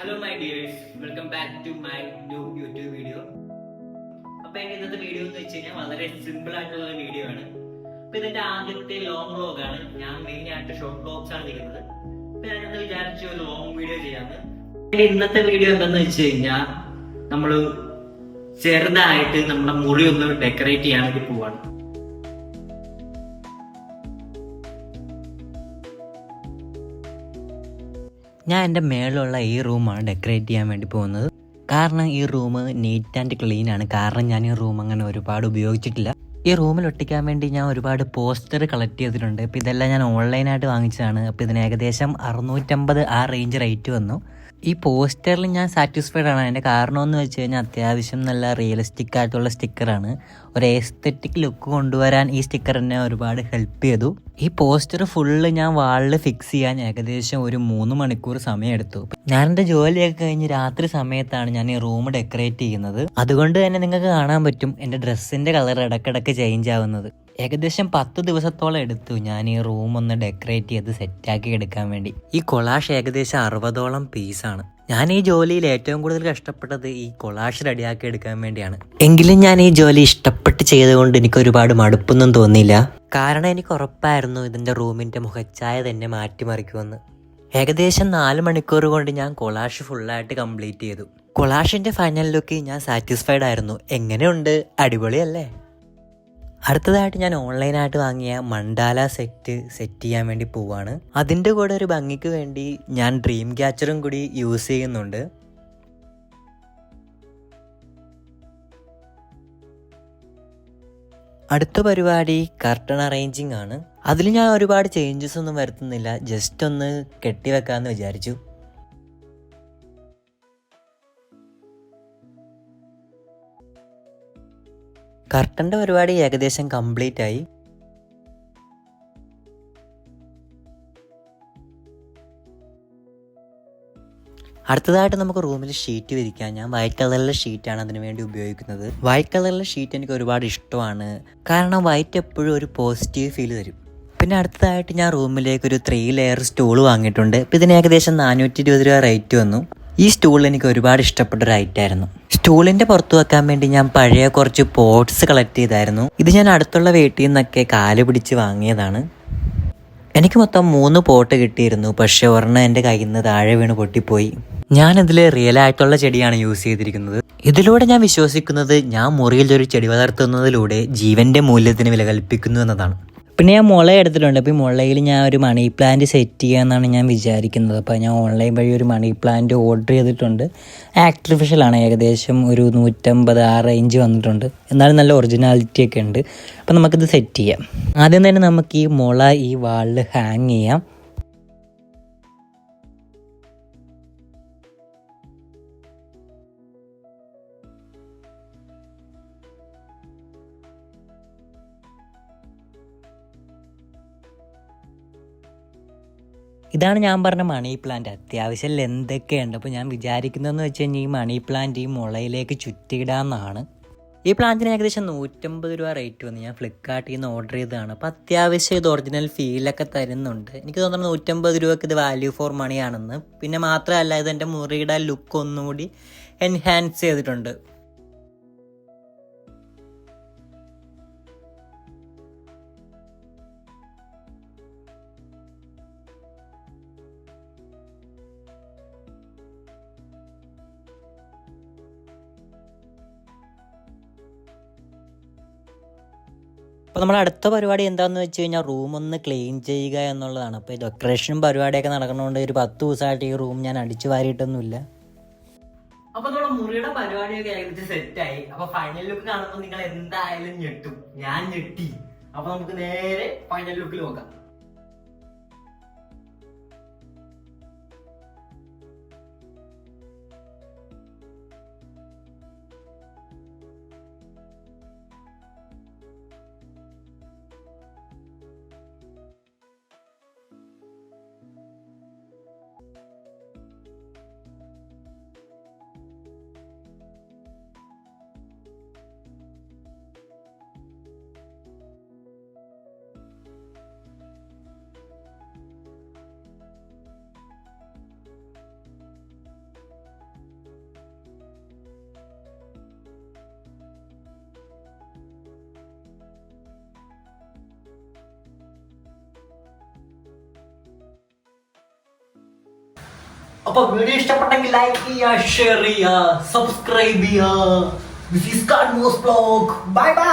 Hello my dears welcome back to my new YouTube video അപ്പൊ എന്റെ ഇന്നത്തെ video എന്ന് വെച്ച് കഴിഞ്ഞാൽ വളരെ സിമ്പിൾ ആയിട്ടുള്ള വീഡിയോ ആണ്. അപ്പൊ ഇതിന്റെ ആദ്യത്തെ ലോങ് വ്ലോഗ് ആണ്. ഞാൻ മെയിൻ ആയിട്ട് ഷോർട്ട് വ്ലോഗ്സ് ആണ് ചെയ്യുന്നത്. അപ്പൊ ഞാനിന്ന് വിചാരിച്ചു ഒരു ലോങ് വീഡിയോ ചെയ്യാമെന്ന് ഇന്നത്തെ വീഡിയോ എന്താന്ന് വെച്ച് കഴിഞ്ഞാൽ നമ്മൾ ചെറുതായിട്ട് നമ്മുടെ മുറി ഒന്ന് ഡെക്കറേറ്റ് വേണ്ടി പോവാണ്. ഞാൻ എന്റെ മേളിലുള്ള ഈ റൂമാണ് ഡെക്കറേറ്റ് ചെയ്യാൻ വേണ്ടി പോകുന്നത്. കാരണം ഈ റൂം നീറ്റ് ആൻഡ് ക്ലീൻ ആണ്. കാരണം ഞാൻ ഈ റൂം അങ്ങനെ ഒരുപാട് ഉപയോഗിച്ചിട്ടില്ല. ഈ റൂമിൽ ഒട്ടിക്കാൻ വേണ്ടി ഞാൻ ഒരുപാട് പോസ്റ്റർ കളക്ട് ചെയ്തിട്ടുണ്ട്. അപ്പോൾ ഇതെല്ലാം ഞാൻ ഓൺലൈനായിട്ട് വാങ്ങിച്ചതാണ്. അപ്പോൾ ഇതിന് ഏകദേശം അറുന്നൂറ്റമ്പത് ആ റേഞ്ച് റേറ്റ് വന്നു. ഈ പോസ്റ്ററിൽ ഞാൻ സാറ്റിസ്ഫൈഡ് ആണ്. അതിന്റെ കാരണം എന്ന് വെച്ച് കഴിഞ്ഞാൽ അത്യാവശ്യം നല്ല റിയലിസ്റ്റിക് ആയിട്ടുള്ള സ്റ്റിക്കറാണ് ഒരു എസ്തെറ്റിക് ലുക്ക് കൊണ്ടുവരാൻ ഈ സ്റ്റിക്കർ എന്നെ ഒരുപാട് ഹെൽപ്പ് ചെയ്തു. ഈ പോസ്റ്റർ ഫുള്ള് ഞാൻ വാളിൽ ഫിക്സ് ചെയ്യാൻ ഏകദേശം ഒരു മൂന്ന് മണിക്കൂർ സമയം എടുത്തു ഞാൻ എന്റെ ജോലിയൊക്കെ കഴിഞ്ഞ് രാത്രി സമയത്താണ് ഞാൻ ഈ റൂം ഡെക്കറേറ്റ് ചെയ്യുന്നത്. അതുകൊണ്ട് തന്നെ നിങ്ങൾക്ക് കാണാൻ പറ്റും എന്റെ ഡ്രസ്സിന്റെ കളർ ഇടയ്ക്കിടയ്ക്ക് ചേഞ്ച് ആവുന്നത്. ഏകദേശം പത്ത് ദിവസത്തോളം എടുത്തു ഞാൻ ഈ റൂം ഒന്ന് ഡെക്കറേറ്റ് ചെയ്ത് സെറ്റാക്കി എടുക്കാൻ വേണ്ടി. ഈ കൊളാഷ് ഏകദേശം അറുപതോളം പീസാണ് ഞാൻ ഈ ജോലിയിൽ ഏറ്റവും കൂടുതൽ കഷ്ടപ്പെട്ടത് ഈ കൊളാഷ് റെഡിയാക്കി എടുക്കാൻ വേണ്ടിയാണ്. എങ്കിലും ഞാൻ ഈ ജോലി ഇഷ്ടപ്പെട്ട് ചെയ്തുകൊണ്ട് എനിക്ക് ഒരുപാട് മടുപ്പൊന്നും തോന്നിയില്ല. കാരണം എനിക്ക് ഉറപ്പായിരുന്നു ഇതിന്റെ റൂമിന്റെ മുഖച്ചായ തന്നെ മാറ്റിമറിക്കുമെന്ന്. ഏകദേശം നാല് മണിക്കൂർ കൊണ്ട് ഞാൻ കൊളാഷ് ഫുള്ളായിട്ട് കംപ്ലീറ്റ് ചെയ്തു. കൊളാഷിന്റെ ഫൈനൽ ലുക്ക് ഞാൻ സാറ്റിസ്ഫൈഡ് ആയിരുന്നു. എങ്ങനെയുണ്ട്? അടിപൊളിയല്ലേ? അടുത്തതായിട്ട് ഞാൻ ഓൺലൈനായിട്ട് വാങ്ങിയ മണ്ടാല സെറ്റ് സെറ്റ് ചെയ്യാൻ വേണ്ടി പോവാണ്. അതിന്റെ കൂടെ ഒരു ഭംഗിക്ക് വേണ്ടി ഞാൻ ഡ്രീം ക്യാച്ചറും കൂടി യൂസ് ചെയ്യുന്നുണ്ട്. അടുത്ത പരിപാടി കർട്ടൺ അറേഞ്ചിങ് ആണ്. അതിൽ ഞാൻ ഒരുപാട് ചേഞ്ചസ് ഒന്നും വരുത്തുന്നില്ല. ജസ്റ്റ് ഒന്ന് കെട്ടിവെക്കാമെന്ന് വിചാരിച്ചു. കർട്ടന്റെ പരിപാടി ഏകദേശം കംപ്ലീറ്റ് ആയി. അടുത്തതായിട്ട് നമുക്ക് റൂമിൽ ഷീറ്റ് വിരിക്കാം. ഞാൻ വൈറ്റ് കളറിലെ ഷീറ്റാണ് അതിന് വേണ്ടി ഉപയോഗിക്കുന്നത്. വൈറ്റ് കളറിലെ ഷീറ്റ് എനിക്ക് ഒരുപാട് ഇഷ്ടമാണ്. കാരണം വൈറ്റ് എപ്പോഴും ഒരു പോസിറ്റീവ് ഫീൽ തരും. പിന്നെ അടുത്തതായിട്ട് ഞാൻ റൂമിലേക്ക് ഒരു ത്രീ ലെയർ സ്റ്റൂൾ വാങ്ങിയിട്ടുണ്ട്. ഇപ്പം ഇതിന് ഏകദേശം നാനൂറ്റി ഇരുപത് രൂപ റേറ്റ് വന്നു. ഈ സ്റ്റൂൾ എനിക്ക് ഒരുപാട് ഇഷ്ടപ്പെട്ട ഒരു ഐറ്റം സ്റ്റൂളിന്റെ പുറത്ത് വെക്കാൻ വേണ്ടി ഞാൻ പഴയ കുറച്ച് പോട്ട്സ് കളക്ട് ചെയ്തായിരുന്നു. ഇത് ഞാൻ അടുത്തുള്ള വീട്ടിൽ നിന്നൊക്കെ കാൽ പിടിച്ച് വാങ്ങിയതാണ്. എനിക്ക് മൊത്തം മൂന്ന് പോട്ട് കിട്ടിയിരുന്നു. പക്ഷെ ഒരെണ്ണം എന്റെ കയ്യിൽ നിന്ന് താഴെ വീണ് പൊട്ടിപ്പോയി. ഞാനിതിൽ റിയൽ ആയിട്ടുള്ള ചെടിയാണ് യൂസ് ചെയ്തിരിക്കുന്നത്. ഇതിലൂടെ ഞാൻ വിശ്വസിക്കുന്നത് ഞാൻ മുറിയിൽ ഒരു ചെടി വളർത്തുന്നതിലൂടെ ജീവന്റെ മൂല്യത്തിന് വില കൽപ്പിക്കുന്നു എന്നതാണ്. പിന്നെ ഞാൻ മുള എടുത്തിട്ടുണ്ട്. അപ്പോൾ ഈ മുളയിൽ ഞാൻ ഒരു മണി പ്ലാന്റ് സെറ്റ് ചെയ്യാമെന്നാണ് ഞാൻ വിചാരിക്കുന്നത്. അപ്പോൾ ഞാൻ ഓൺലൈൻ വഴി ഒരു മണി പ്ലാന്റ് ഓർഡർ ചെയ്തിട്ടുണ്ട്. ആക്ട്രിഫിഷ്യലാണ് ഏകദേശം ഒരു നൂറ്റമ്പത് ആ റേഞ്ച് വന്നിട്ടുണ്ട്. എന്നാലും നല്ല ഒറിജിനാലിറ്റി ഒക്കെ ഉണ്ട്. അപ്പോൾ നമുക്കിത് സെറ്റ് ചെയ്യാം. ആദ്യം തന്നെ നമുക്ക് ഈ മുള ഈ വാളിൽ ഹാങ് ചെയ്യാം. ഇതാണ് ഞാൻ പറഞ്ഞ മണി പ്ലാന്റ് അത്യാവശ്യം എന്തൊക്കെയുണ്ട് അപ്പോൾ ഞാൻ വിചാരിക്കുന്നതെന്ന് വെച്ച് കഴിഞ്ഞാൽ ഈ മണി പ്ലാന്റ് ഈ മുളയിലേക്ക് ചുറ്റിയിടാമെന്നാണ് ഈ പ്ലാന്റിന് ഏകദേശം നൂറ്റമ്പത് രൂപ റേറ്റ് വന്നു. ഞാൻ ഫ്ലിപ്കാർട്ടിൽ നിന്ന് ഓർഡർ ചെയ്തതാണ്. അപ്പോൾ അത്യാവശ്യം ഇത് ഒറിജിനൽ ഫീലൊക്കെ തരുന്നുണ്ട്. എനിക്ക് തോന്നുന്നു നൂറ്റമ്പത് രൂപയ്ക്ക് ഇത് വാല്യൂ ഫോർ മണിയാണെന്ന് പിന്നെ മാത്രമല്ല ഇത് എന്റെ മുറിയുടെ ലുക്ക് ഒന്നുകൂടി എൻഹാൻസ് ചെയ്തിട്ടുണ്ട്. അപ്പോൾ നമ്മൾ അടുത്ത പരിപാടി എന്താണെന്ന് വെച്ച് കഴിഞ്ഞാൽ റൂം ഒന്ന് ക്ലീൻ ചെയ്യുക എന്നുള്ളതാണ്. അപ്പോൾ ഈ ഡെക്കറേഷനും പരിപാടിയൊക്കെ നടക്കുന്നതുകൊണ്ട് ഒരു പത്ത് ദിവസമായിട്ട് ഈ റൂം ഞാൻ അടിച്ചു വാരിയിട്ടൊന്നുമില്ല. അപ്പൊ നമ്മുടെ മുറിയുടെ പരിപാടിയൊക്കെ ഏകദേശം സെറ്റായി അപ്പൊ ഫൈനൽ ലുക്ക് കാണുമ്പോൾ നിങ്ങൾ എന്തായാലും ഞെട്ടും. ഞാൻ ഞെട്ടി. അപ്പൊ നമുക്ക് നേരെ ഫൈനൽ ലുക്കിൽ നോക്കാം. അപ്പൊ വീഡിയോ ഇഷ്ടപ്പെട്ടെങ്കിൽ ലൈക്ക് ചെയ്യുക ഷെയർ ചെയ്യുക സബ്സ്ക്രൈബ് ചെയ്യുക this is card MOS blog bye by